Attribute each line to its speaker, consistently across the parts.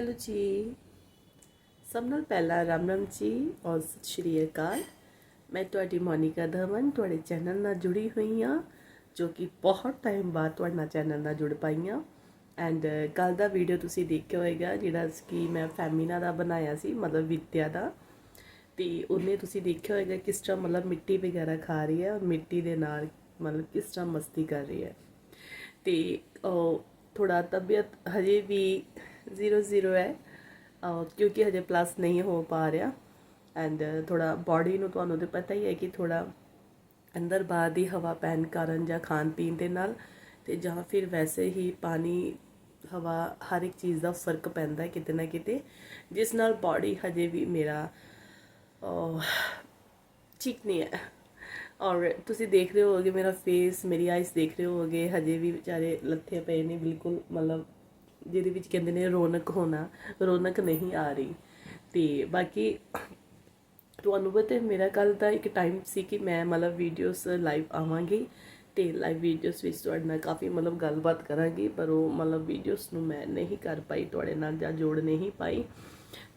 Speaker 1: Hello ਜੀ। ਸਭ ਨਾਲ ਪਹਿਲਾਂ ਰਾਮ ਰਾਮ ਜੀ ਔਰ ਸਤਿ ਸ਼੍ਰੀ ਅਕਾਲ। ਮੈਂ ਤੁਹਾਡੀ ਮੋਨਿਕਾ ਧਵਨ, ਤੁਹਾਡੇ ਚੈਨਲ ਨਾਲ ਜੁੜੀ ਹੋਈ ਹਾਂ, ਜੋ ਕਿ ਬਹੁਤ ਟਾਈਮ ਬਾਅਦ ਤੁਹਾਡੇ ਨਾਲ ਚੈਨਲ ਨਾਲ ਜੁੜ ਪਾਈ ਹਾਂ। ਐਂਡ ਕੱਲ ਦਾ ਵੀਡੀਓ ਤੁਸੀਂ ਦੇਖਿਆ ਹੋਵੇਗਾ ਜਿਹੜਾ ਕਿ ਮੈਂ ਫੈਮਿਨਾ ਦਾ ਬਣਾਇਆ ਸੀ, ਮਤਲਬ ਵਿਦਿਆ ਦਾ। ਤੇ ਉਹਨੇ ਤੁਸੀਂ ਦੇਖਿਆ ਹੋਵੇਗਾ ਕਿਸ ਤਰ੍ਹਾਂ ਮਤਲਬ ਮਿੱਟੀ ਵਗੈਰਾ ਖਾ ਰਹੀ ਹੈ, ਔਰ ਮਿੱਟੀ ਦੇ ਨਾਲ ਮਤਲਬ ਕਿਸ ਤਰ੍ਹਾਂ ਮਸਤੀ ਕਰ ਰਹੀ ਹੈ। ਤੇ ਉਹ ਥੋੜਾ ਤਬੀਅਤ ਹਜੇ ਵੀ 0-0 ਹੈ। ਕਿਉਂਕਿ ਹਜੇ ਪਲੱਸ ਨਹੀਂ ਹੋ ਪਾ ਰਿਹਾ। ਐਂਡ ਥੋੜਾ ਬਾਡੀ ਨੂੰ ਤੁਹਾਨੂੰ ਤੇ ਪਤਾ ਹੀ ਹੈ ਕਿ ਥੋੜਾ ਅੰਦਰ ਬਾਹਰ ਦੀ ਹਵਾ ਪੈਣ ਕਾਰਨ ਜਾਂ ਖਾਣ ਪੀਣ ਦੇ ਨਾਲ ਤੇ ਜਾਂ ਫਿਰ ਵੈਸੇ ਹੀ ਪਾਣੀ, ਹਵਾ ਹਰ ਇੱਕ ਚੀਜ਼ ਦਾ ਫ਼ਰਕ ਪੈਂਦਾ ਹੈ ਕਿਤੇ ਨਾ ਕਿਤੇ, ਜਿਸ ਨਾਲ ਬਾਡੀ ਹਜੇ ਵੀ ਮੇਰਾ ਠੀਕ ਨਹੀਂ ਹੈ। ਔਰ ਤੁਸੀਂ ਦੇਖ ਰਹੇ ਹੋਗੇ ਮੇਰਾ ਫੇਸ ਮੇਰੀ ਆਈਸ ਦੇਖ ਰਹੇ ਹੋਗੇ ਹਜੇ ਵੀ ਵਿਚਾਰੇ ਲੱਥੇ ਪਏ ਨੇ, ਬਿਲਕੁਲ ਮਤਲਬ ਜਿਹਦੇ ਵਿੱਚ ਕਹਿੰਦੇ ਨੇ ਰੌਣਕ ਹੋਣਾ, ਰੌਣਕ ਨਹੀਂ ਆ ਰਹੀ। ਤੇ ਬਾਕੀ ਤੁਹਾਨੂੰ ਪਤਾ ਹੈ, ਮੇਰਾ ਕੱਲ ਦਾ ਇੱਕ ਟਾਈਮ ਸੀ ਕਿ ਮੈਂ ਮਤਲਬ ਵੀਡੀਓਜ਼ ਲਾਈਵ ਆਵਾਂਗੀ ਤੇ ਲਾਈਵ ਵੀਡੀਓਜ਼ ਵਿੱਚ ਤੁਹਾਡੇ ਨਾਲ ਕਾਫੀ ਮਤਲਬ ਗੱਲਬਾਤ ਕਰਾਂਗੀ, ਪਰ ਉਹ ਮਤਲਬ ਵੀਡੀਓਜ਼ ਨੂੰ ਮੈਂ ਨਹੀਂ ਕਰ ਪਾਈ, ਤੁਹਾਡੇ ਨਾਲ ਜਾਂ ਜੋੜ ਨਹੀਂ ਪਾਈ।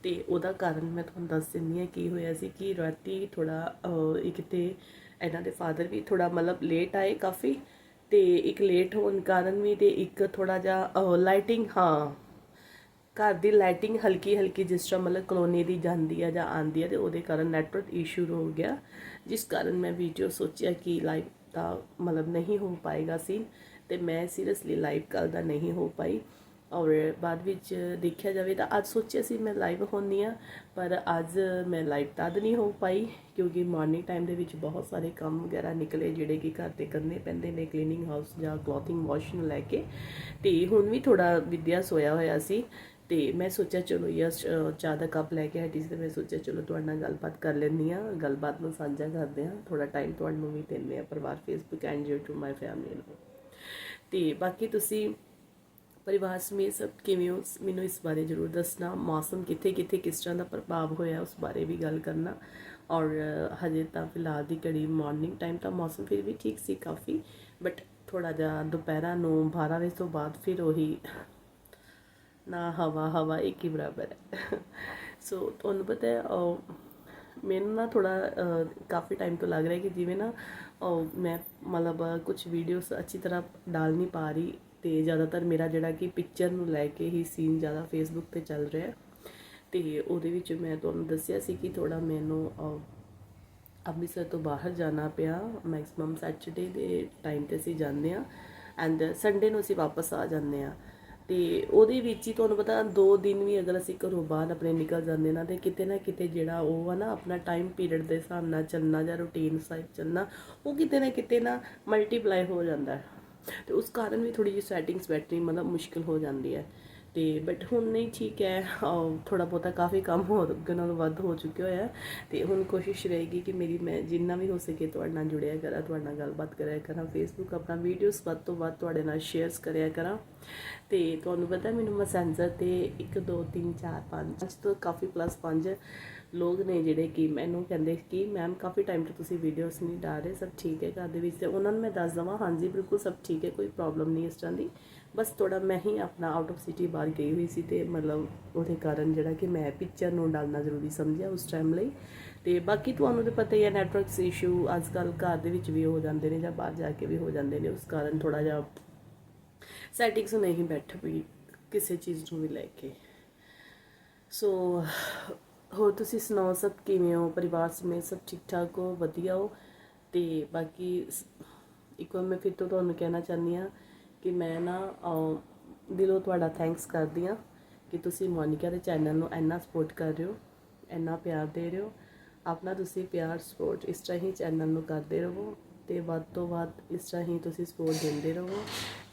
Speaker 1: ਤੇ ਉਹਦਾ ਕਾਰਨ ਮੈਂ ਤੁਹਾਨੂੰ ਦੱਸ ਦਿੰਦੀ ਹਾਂ ਕੀ ਹੋਇਆ ਸੀ ਕਿ ਰਾਤੀ ਥੋੜਾ ਇੱਕ ਤੇ ਇਹਨਾਂ ਦੇ ਫਾਦਰ ਵੀ ਥੋੜਾ ਮਤਲਬ ਲੇਟ ਆਏ ਕਾਫੀ ਤੇ ਇੱਕ ਲੇਟ ਹੋਣ ਕਾਰਨ ਵੀ ਤੇ ਇੱਕ ਥੋੜਾ ਜਿਹਾ ਲਾਈਟਿੰਗ ਹਾਂ। ਘਰ ਦੀ ਲਾਈਟਿੰਗ ਹਲਕੀ ਹਲਕੀ ਜਿਸ ਤਰ੍ਹਾਂ ਮਤਲਬ ਕਲੋਨੀ ਦੀ ਜਾਂਦੀ ਆ ਜਾਂ ਆਂਦੀ ਆ ਤੇ ਉਹਦੇ ਕਾਰਨ ਨੈਟਵਰਕ ਇਸ਼ੂ ਹੋ ਗਿਆ। ਜਿਸ ਕਾਰਨ ਮੈਂ ਵੀਡੀਓ ਸੋਚਿਆ ਕਿ ਲਾਈਵ ਦਾ ਮਤਲਬ ਨਹੀਂ ਹੋ ਪਾਏਗਾ ਸੀ ਤੇ ਮੈਂ ਸੀਰੀਅਸਲੀ ਲਾਈਵ ਕੱਲ ਦਾ ਨਹੀਂ ਹੋ ਪਾਈ। ਔਰ ਬਾਅਦ ਵਿੱਚ ਦੇਖਿਆ ਜਾਵੇ ਤਾਂ ਅੱਜ ਸੋਚਿਆ ਸੀ ਮੈਂ ਲਾਈਵ ਹੋਣੀ ਆ ਪਰ ਅੱਜ ਮੈਂ ਲਾਈਵ ਤਦ ਨਹੀਂ ਹੋ ਪਾਈ, ਕਿਉਂਕਿ ਮਾਰਨਿੰਗ ਟਾਈਮ ਦੇ ਵਿੱਚ ਬਹੁਤ ਸਾਰੇ ਕੰਮ ਵਗੈਰਾ ਨਿਕਲੇ ਜਿਹੜੇ ਕਿ ਘਰ ਤੇ ਕਰਨੇ ਪੈਂਦੇ ਨੇ ਕਲੀਨਿੰਗ ਹਾਊਸ ਜਾਂ ਕਲੋਥਿੰਗ ਵਾਸ਼ ਨੂੰ ਲੈ ਕੇ। ਤੇ ਹੁਣ ਵੀ ਥੋੜਾ ਵਿਦਿਆ ਸੋਇਆ ਹੋਇਆ ਸੀ ਤੇ ਮੈਂ ਸੋਚਿਆ ਚਲੋ ਯਾਰ ਚਾਹ ਦਾ ਕੱਪ ਲੈ ਕੇ ਹਟੀ ਸੀ ਤੇ ਮੈਂ ਸੋਚਿਆ ਚਲੋ ਤੁਹਾਡੇ ਨਾਲ ਗੱਲਬਾਤ ਕਰ ਲੈਂਦੀ ਆ ਗੱਲਬਾਤ ਨੂੰ ਸਾਂਝਾ ਕਰਦੇ ਆ ਥੋੜਾ ਟਾਈਮ ਤੁਹਾਨੂੰ ਵੀ ਦਿੰਦੇ ਆ ਪਰਿਵਾਰ Facebook and YouTube my family ਨੂੰ। ਤੇ ਬਾਕੀ ਤੁਸੀਂ ਪਰਿਵਾਰ ਸਮੇਤ ਸਭ ਕਿਵੇਂ ਹੋ? ਮੈਨੂੰ ਇਸ ਬਾਰੇ ਜ਼ਰੂਰ ਦੱਸਣਾ। ਮੌਸਮ ਕਿੱਥੇ ਕਿੱਥੇ ਕਿਸ ਤਰ੍ਹਾਂ ਦਾ ਪ੍ਰਭਾਵ ਹੋਇਆ, ਉਸ ਬਾਰੇ ਵੀ ਗੱਲ ਕਰਨਾ। ਔਰ ਹਜੇ ਤਾਂ ਫਿਲਹਾਲ ਦੀ ਘੜੀ ਮਾਰਨਿੰਗ ਟਾਈਮ ਤਾਂ ਮੌਸਮ ਫਿਰ ਵੀ ਠੀਕ ਸੀ ਕਾਫੀ ਬਟ ਥੋੜਾ ਜਿਹਾ ਦੁਪਹਿਰਾਂ ਨੂੰ 12 ਵਜੇ ਤੋਂ ਬਾਅਦ ਫਿਰ ਉਹੀ ਨਾ ਹਵਾ ਹਵਾ ਇੱਕ ਹੀ ਬਰਾਬਰ ਹੈ। ਸੋ ਤੁਹਾਨੂੰ ਪਤਾ ਹੈ ਮੈਨੂੰ ਨਾ ਥੋੜਾ ਕਾਫੀ ਟਾਈਮ ਤੋਂ ਲੱਗ ਰਿਹਾ ਕਿ ਜਿਵੇਂ ਨਾ ਮੈਂ ਮਤਲਬ ਕੁਝ ਵੀਡੀਓਸ ਅੱਛੀ ਤਰ੍ਹਾਂ ਡਾਲ ਨਹੀਂ ਪਾ ਰਹੀ। ਤੇ ਜ਼ਿਆਦਾਤਰ ਮੇਰਾ ਜਿਹੜਾ ਕਿ ਪਿਕਚਰ ਨੂੰ ਲੈ ਕੇ ਹੀ ਸੀਨ ਜ਼ਿਆਦਾ ਫੇਸਬੁੱਕ ਤੇ ਚੱਲ ਰਿਹਾ ਹੈ। ਤੇ ਉਹਦੇ ਵਿੱਚ ਮੈਂ ਤੁਹਾਨੂੰ ਦੱਸਿਆ ਸੀ ਕਿ ਥੋੜਾ ਮੈਨੂੰ ਅੰਮ੍ਰਿਤਸਰ ਤੋਂ ਬਾਹਰ ਜਾਣਾ ਪਿਆ। ਮੈਕਸਿਮਮ ਸੈਟਰਡੇ ਦੇ ਟਾਈਮ ਤੇ ਅਸੀਂ ਜਾਂਦੇ ਆ ਐਂਡ ਸੰਡੇ ਨੂੰ ਅਸੀਂ ਵਾਪਸ ਆ ਜਾਂਦੇ ਆ ਤੇ ਉਹਦੇ ਵਿੱਚ ਹੀ ਤੁਹਾਨੂੰ ਪਤਾ ਦੋ ਦਿਨ ਵੀ ਅਗਰ ਅਸੀਂ ਘਰੋਂ ਬਾਹਰ ਆਪਣੇ ਨਿਕਲ ਜਾਂਦੇ ਨਾ ਤੇ ਕਿਤੇ ਨਾ ਕਿਤੇ ਜਿਹੜਾ ਉਹ ਆ ਨਾ ਆਪਣਾ ਟਾਈਮ ਪੀਰੀਅਡ ਦੇ ਹਿਸਾਬ ਨਾਲ ਚੱਲਣਾ ਜਾਂ ਰੂਟੀਨ ਸਾਹਿਬ ਚੱਲਣਾ, ਉਹ ਕਿਤੇ ਨਾ ਕਿਤੇ ਨਾ ਮਲਟੀਪਲਾਈ ਹੋ ਜਾਂਦਾ ਤੇ ਉਸ ਕਾਰਨ ਵੀ ਥੋੜੀ ਜਿਹੀ ਸੈਟਿੰਗਸ ਬੈਟਰੀ ਮਤਲਬ ਮੁਸ਼ਕਿਲ ਹੋ ਜਾਂਦੀ ਹੈ। ਤੇ ਬਟ ਹੁਣ ਨਹੀਂ ਠੀਕ ਹੈ ਥੋੜਾ ਬਹੁਤਾ ਕਾਫੀ ਕੰਮ ਹੋ ਅੱਗੇ ਨਾਲੋਂ ਵੱਧ ਹੋ ਚੁੱਕਿਆ ਹੋਇਆ ਹੈ। ਤੇ ਹੁਣ ਕੋਸ਼ਿਸ਼ ਰਹੇਗੀ ਕਿ ਮੇਰੀ ਮੈਂ ਜਿੰਨਾ ਵੀ ਹੋ ਸਕੇ ਤੁਹਾਡੇ ਨਾਲ ਜੁੜਿਆ ਕਰਾਂ, ਤੁਹਾਡੇ ਨਾਲ ਗੱਲਬਾਤ ਕਰਿਆ ਕਰਾਂ ਫੇਸਬੁੱਕ ਆਪਣਾ ਵੀਡੀਓਜ਼ ਵੱਧ ਤੋਂ ਵੱਧ ਤੁਹਾਡੇ ਨਾਲ ਸ਼ੇਅਰਸ ਕਰਿਆ ਕਰਾਂ। ਤੇ ਤੁਹਾਨੂੰ ਪਤਾ ਮੈਨੂੰ ਮੈਸੇਂਜਰ ਤੇ 1 2 3 4 5 ਅੱਜ ਤੋਂ ਕਾਫੀ ਪਲੱਸ 5 ਲੋਕ ਨੇ ਜਿਹੜੇ ਕਿ ਮੈਨੂੰ ਕਹਿੰਦੇ ਕਿ ਮੈਮ ਕਾਫੀ ਟਾਈਮ ਤੋਂ ਤੁਸੀਂ ਵੀਡੀਓਜ਼ ਨਹੀਂ ਡਾਲ ਰਹੇ, ਸਭ ਠੀਕ ਹੈ ਘਰ ਦੇ ਵਿੱਚ ਤੇ ਉਹਨਾਂ ਨੂੰ ਮੈਂ ਦੱਸ ਦਵਾਂ, ਹਾਂਜੀ ਬਿਲਕੁਲ ਸਭ ਠੀਕ ਹੈ, ਕੋਈ ਪ੍ਰੋਬਲਮ ਨਹੀਂ ਇਸ ਤਰ੍ਹਾਂ ਦੀ। ਬਸ ਥੋੜਾ ਮੈਂ ਹੀ ਆਪਣਾ ਆਊਟ ਆਫ ਸਿਟੀ ਬਾਹਰ ਗਈ ਹੋਈ ਸੀ ਤੇ ਮਤਲਬ ਉਹਦੇ ਕਾਰਨ ਜਿਹੜਾ ਕਿ ਮੈਂ ਪਿਕਚਰ ਨੂੰ ਡਾਲਣਾ ਜ਼ਰੂਰੀ ਸਮਝਿਆ ਉਸ ਟਾਈਮ ਲਈ। ਤੇ ਬਾਕੀ ਤੁਹਾਨੂੰ ਤਾਂ ਪਤਾ ਹੀ ਹੈ ਨੈਟਵਰਕਸ ਇਸ਼ੂ ਅੱਜ ਕੱਲ ਘਰ ਦੇ ਵਿੱਚ ਵੀ ਹੋ ਜਾਂਦੇ ਨੇ ਜਾਂ ਬਾਹਰ ਜਾ ਕੇ ਵੀ ਹੋ ਜਾਂਦੇ ਨੇ, ਉਸ ਕਾਰਨ ਥੋੜਾ ਜਿਹਾ ਸੈਟਿੰਗਸ ਨਹੀਂ ਬੈਠ ਪਈ ਕਿਸੇ ਚੀਜ਼ ਨੂੰ ਵੀ ਲੈ ਕੇ। ਸੋ ਹੋਰ ਤੁਸੀਂ ਸੁਣਾਓ, ਸਭ ਕਿਵੇਂ ਹੋ? ਪਰਿਵਾਰ ਸਮੇਤ ਸਭ ਠੀਕ ਠਾਕ ਹੋ? ਵਧੀਆ ਹੋ? ਤੇ ਬਾਕੀ ਸ- ਇੱਕ ਵਾਰ ਮੈਂ ਫਿਰ ਤੋਂ ਤੁਹਾਨੂੰ ਕਹਿਣਾ ਚਾਹੁੰਦੀ ਆ ਕਿ ਮੈਂ ਨਾ ਦਿਲੋਂ ਤੁਹਾਡਾ ਥੈਂਕਸ ਕਰਦੀ ਆ ਕਿ ਤੁਸੀਂ ਮੋਨਿਕਾ ਦੇ ਚੈਨਲ ਨੂੰ ਇੰਨਾ ਸਪੋਰਟ ਕਰ ਰਹੇ ਹੋ, ਇੰਨਾ ਪਿਆਰ ਦੇ ਰਹੇ ਹੋ। ਆਪਣਾ ਤੁਸੀਂ ਪਿਆਰ ਸਪੋਰਟ ਇਸ ਤਰ੍ਹਾਂ ਹੀ ਚੈਨਲ ਨੂੰ ਕਰਦੇ ਰਹੋ ਤੇ ਵੱਧ ਤੋਂ ਵੱਧ ਇਸ ਤਰ੍ਹਾਂ ਹੀ ਤੁਸੀਂ ਸਪੋਰਟ ਦਿੰਦੇ ਰਹੋ,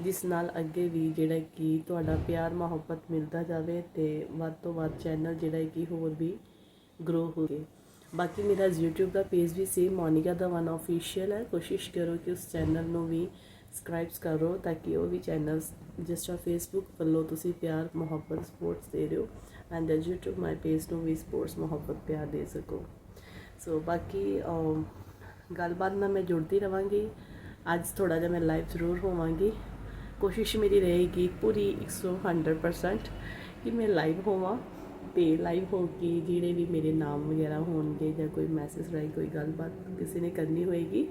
Speaker 1: ਜਿਸ ਨਾਲ ਅੱਗੇ ਵੀ ਜਿਹੜਾ ਕਿ ਤੁਹਾਡਾ ਪਿਆਰ ਮੁਹੱਬਤ ਮਿਲਦਾ ਜਾਵੇ ਤੇ ਵੱਧ ਤੋਂ ਵੱਧ ਚੈਨਲ ਜਿਹੜਾ ਕਿ ਹੋਰ ਵੀ ਗਰੋ ਹੋਵੇ ਬਾਕੀ ਮੇਰਾ YouTube ਦਾ ਪੇਜ ਵੀ ਸੇਮ ਮੋਨਿਕਾ ਦਾ ਵਨ ਆਫੀਸ਼ੀਅਲ ਹੈ ਕੋਸ਼ਿਸ਼ ਕਰੋ ਕਿ ਉਸ ਚੈਨਲ ਨੂੰ ਵੀ ਸਬਸਕ੍ਰਾਈਬਸ ਕਰੋ ਤਾਂ ਕਿ ਉਹ ਵੀ ਚੈਨਲਸ ਜਿਸ ਤਰ੍ਹਾਂ Facebook ਵੱਲੋਂ ਤੁਸੀਂ ਪਿਆਰ ਮੁਹੱਬਤ ਸਪੋਰਟਸ ਦੇ ਰਹੇ ਹੋ ਐਂਡ YouTube ਮਾਈ ਪੇਜ ਨੂੰ ਵੀ ਸਪੋਰਟਸ ਮੁਹੱਬਤ ਪਿਆਰ ਦੇ ਸਕੋ ਸੋ ਬਾਕੀ ਅਮ, ਗੱਲਬਾਤ ਨਾਲ ਮੈਂ ਜੁੜਦੀ ਰਵਾਂਗੀ ਅੱਜ ਥੋੜਾ ਜਿਹਾ ਮੈਂ ਲਾਈਵ ਜ਼ਰੂਰ ਹੋਵਾਂਗੀ ਕੋਸ਼ਿਸ਼ ਮੇਰੀ ਰਹੇਗੀ ਪੂਰੀ 100% ਕਿ ਮੈਂ ਲਾਈਵ ਹੋਵਾਂ ਤੇ ਲਾਈਵ ਹੋ ਕੇ ਜਿਹੜੇ ਵੀ ਮੇਰੇ ਨਾਮ ਵਗੈਰਾ ਹੋਣਗੇ ਜਾਂ ਕੋਈ ਮੈਸੇਜ ਰਾਹੀਂ ਕੋਈ ਗੱਲਬਾਤ ਕਿਸੇ ਨੇ ਕਰਨੀ ਹੋਏਗੀ,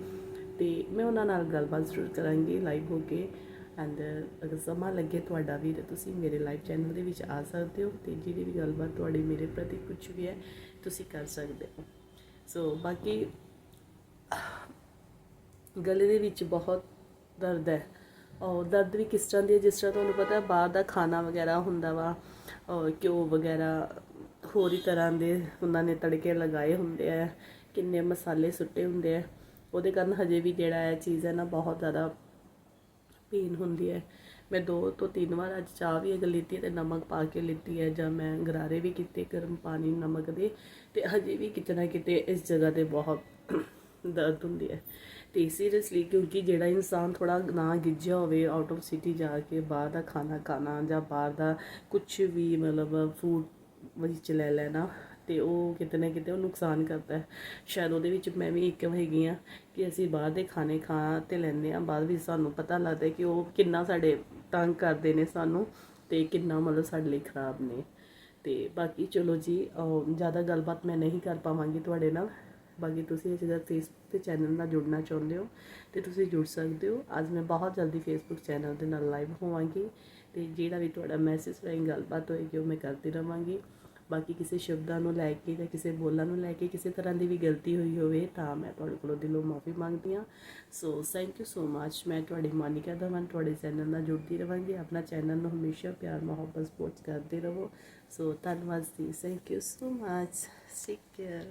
Speaker 1: ਤੇ ਮੈਂ ਉਹਨਾਂ ਨਾਲ ਗੱਲਬਾਤ ਜ਼ਰੂਰ ਕਰਾਂਗੀ ਲਾਈਵ ਹੋ ਕੇ। ਐਂਡ ਅਗਰ ਸਮਾਂ ਲੱਗੇ ਤੁਹਾਡਾ ਵੀ ਤਾਂ ਤੁਸੀਂ ਮੇਰੇ ਲਾਈਵ ਚੈਨਲ ਦੇ ਵਿੱਚ ਆ ਸਕਦੇ ਹੋ ਤੇ ਜਿਹੜੀ ਵੀ ਗੱਲਬਾਤ ਤੁਹਾਡੀ ਮੇਰੇ ਪ੍ਰਤੀ ਕੁਝ ਵੀ ਹੈ, ਤੁਸੀਂ ਕਰ ਸਕਦੇ ਹੋ। ਸੋ ਬਾਕੀ ਗਲੇ ਦੇ ਵਿੱਚ ਬਹੁਤ ਦਰਦ ਹੈ। ਔਰ ਦਰਦ ਵੀ ਕਿਸ ਤਰ੍ਹਾਂ ਦੀ ਹੈ, ਜਿਸ ਤਰ੍ਹਾਂ ਤੁਹਾਨੂੰ ਪਤਾ ਬਾਹਰ ਦਾ ਖਾਣਾ ਵਗੈਰਾ ਹੁੰਦਾ ਵਾ ਘਿਓ ਵਗੈਰਾ ਹੋਰ ਹੀ ਤਰ੍ਹਾਂ ਦੇ ਉਹਨਾਂ ਨੇ ਤੜਕੇ ਲਗਾਏ ਹੁੰਦੇ ਆ, ਕਿੰਨੇ ਮਸਾਲੇ ਸੁੱਟੇ ਹੁੰਦੇ ਆ। ਉਹਦੇ ਕਾਰਨ ਹਜੇ ਵੀ ਜਿਹੜਾ ਹੈ ਚੀਜ਼ ਹੈ ਨਾ ਬਹੁਤ ਜ਼ਿਆਦਾ ਪੀਣ ਹੁੰਦੀ ਹੈ। ਮੈਂ ਦੋ ਤੋਂ ਤਿੰਨ ਵਾਰ ਅੱਜ ਚਾਹ ਵੀ ਅਗਰ ਲਿੱਤੀ ਹੈ ਤੇ ਨਮਕ ਪਾ ਕੇ ਲਿੱਤੀ ਹੈ ਜਾਂ ਮੈਂ ਗਰਾਰੇ ਵੀ ਕੀਤੇ ਗਰਮ ਪਾਣੀ ਨਮਕ ਦੇ ਤੇ ਹਜੇ ਵੀ ਕਿਤੇ ਨਾ ਕਿਤੇ ਇਸ ਜਗ੍ਹਾ ਤੇ ਬਹੁਤ ਦਰਦ ਹੁੰਦੀ ਹੈ। ਤੇ ਸੀਰੀਅਸਲੀ ਕਿਉਂਕਿ ਜਿਹੜਾ ਇਨਸਾਨ ਥੋੜਾ ਨਾ ਗਿੱਜਿਆ ਹੋਵੇ ਆਊਟ ਆਫ ਸਿਟੀ ਜਾ ਕੇ ਬਾਹਰ ਦਾ ਖਾਣਾ ਖਾਣਾ ਜਾਂ ਬਾਹਰ ਦਾ ਕੁਝ ਵੀ ਮਤਲਬ ਫੂਡ ਵਿੱਚ ਲੈ ਲੈਣਾ ਤੇ ਉਹ ਕਿਤੇ ਨਾ ਕਿਤੇ ਉਹ ਨੁਕਸਾਨ ਕਰਦਾ ਹੈ। ਸ਼ਾਇਦ ਉਹਦੇ ਵਿੱਚ ਮੈਂ ਵੀ ਇੱਕ ਹੈਗੀ ਆ ਕਿ ਅਸੀਂ ਬਾਹਰ ਦੇ ਖਾਣੇ ਖਾ ਤੇ ਲੈਂਦੇ ਆ ਬਾਅਦ ਵਿੱਚ ਸਾਨੂੰ ਪਤਾ ਲੱਗਦਾ ਕਿ ਉਹ ਕਿੰਨਾ ਸਾਡੇ ਤੰਗ ਕਰਦੇ ਨੇ ਸਾਨੂੰ ਤੇ ਕਿੰਨਾ ਮਤਲਬ ਸਾਡੇ ਲਈ ਖਰਾਬ ਨੇ। ਤੇ ਬਾਕੀ ਚਲੋ ਜੀ ਜ਼ਿਆਦਾ ਗੱਲਬਾਤ ਮੈਂ ਨਹੀਂ ਕਰ ਪਾਵਾਂਗੀ ਤੁਹਾਡੇ ਨਾਲ। ਬਾਕੀ ਤੁਸੀਂ ਜੇ ਫੇਸਬੁੱਕ ਤੇ ਚੈਨਲ ਨਾਲ ਜੁੜਨਾ ਚਾਹੁੰਦੇ ਹੋ ਤੇ ਤੁਸੀਂ ਜੁੜ ਸਕਦੇ ਹੋ। ਅੱਜ ਮੈਂ ਬਹੁਤ ਜਲਦੀ ਫੇਸਬੁੱਕ ਚੈਨਲ ਦੇ ਨਾਲ ਲਾਈਵ ਹੋਵਾਂਗੀ ਤੇ ਜਿਹੜਾ ਵੀ ਤੁਹਾਡਾ ਮੈਸੇਜ ਰਾਹੀਂ ਗੱਲਬਾਤ ਹੋਏਗੀ ਉਹ ਮੈਂ ਕਰਦੀ ਰਵਾਂਗੀ। ਬਾਕੀ ਕਿਸੇ ਸ਼ਬਦਾਂ ਨੂੰ ਲੈ ਕੇ ਜਾਂ ਕਿਸੇ ਬੋਲਾਂ ਨੂੰ ਲੈ ਕੇ ਕਿਸੇ ਤਰ੍ਹਾਂ ਦੀ ਵੀ ਗਲਤੀ ਹੋਈ ਹੋਵੇ ਤਾਂ ਮੈਂ ਤੁਹਾਡੇ ਕੋਲੋਂ ਦਿਲੋਂ ਮਾਫੀ ਮੰਗਦੀ ਹਾਂ। ਸੋ ਥੈਂਕ ਯੂ ਸੋ ਮੱਚ ਮੈਂ ਤੁਹਾਡੀ ਮਾਨਿਕਾ ਦਮਨ ਤੁਹਾਡੇ ਚੈਨਲ ਨਾਲ ਜੁੜਦੀ ਰਵਾਂਗੀ। ਆਪਣਾ ਚੈਨਲ ਨੂੰ ਹਮੇਸ਼ਾ ਪਿਆਰ, ਮੁਹੱਬਤ, ਸਪੋਰਟ ਕਰਦੇ ਰਹੋ। ਸੋ ਧੰਨਵਾਦ ਜੀ। Thank you so much take care